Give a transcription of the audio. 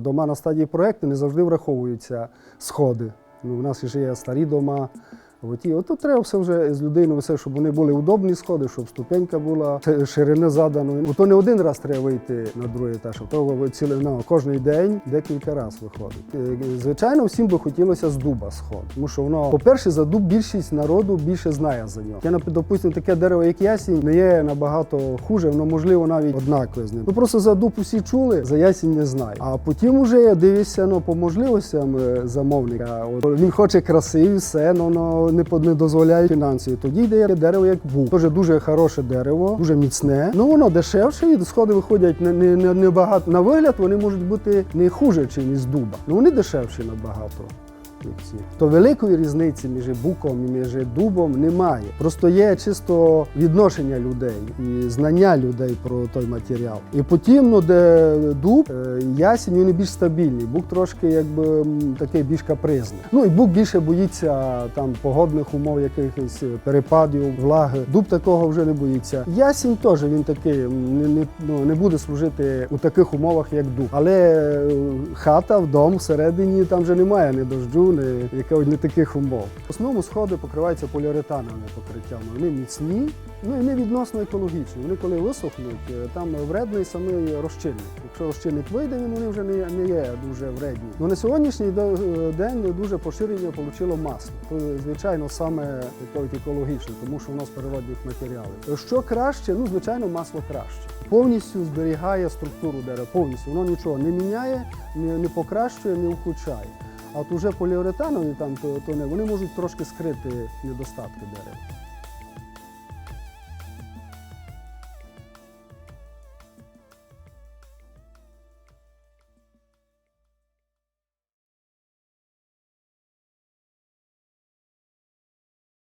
Дома на стадії проєкту не завжди враховуються сходи. Ну, у нас ще є старі дома. От, і от тут треба все вже з людиною, все, щоб вони були удобні сходи, щоб ступенька була, ширина задано. От то не один раз треба вийти на другий етаж, а то ви цілий ну, кожен день декілька разів виходить. Е, Звичайно, всім би хотілося з дуба сход, тому що воно, по-перше, за дуб більшість народу більше знає за нього. Я, допустим, таке дерево, як ясінь, не є набагато хуже, воно можливо навіть однакове з ним. Ну просто за дуб усі чули, за ясінь не знаю. А потім уже дивишся ну, по можливостям е, замовника. От, він хоче краси, все, але воно не, не дозволяє фінанси. Тоді йде дерево як бук. Тоже дуже хороше дерево, дуже міцне. Ну воно дешевше, і сходи виходять не, не, не, не багато. На вигляд вони можуть бути не хуже, ніж з дуба. Ну вони дешевші набагато. Як. То великої різниці між буком і між дубом немає. Просто є чисто відношення людей і знання людей про той матеріал. І потім, ну, де дуб, е, ясінь, вони більш стабільні. Бук трошки якби такий більш капризний. Ну і бук більше боїться там погодних умов, якихось е, перепадів, влаги. Дуб такого вже не боїться. Ясінь теж він такий не, не, ну, не буде служити у таких умовах, як дуб. Але е, хата, вдома всередині там вже немає ні дождю, ні якогось не таких умов. В основному сходи покриваються поліуретановими покриттями. Вони міцні, ну і не відносно екологічні. Вони коли висохнуть, е, там вредний самий розчинник. Якщо розчинник вийде, він вони вже не, є дуже вредні. Ну на сьогоднішній е, день дуже поширення отримало масло. То, звичайно, саме екологічне, тому що воно з природних матеріалів. Що краще? Ну, звичайно, масло краще. Повністю зберігає структуру дерева, повністю. Воно нічого не міняє, не покращує, не ухудшає. А от уже поліуретанові там то, то не вони можуть трошки скрити недостатки дерева.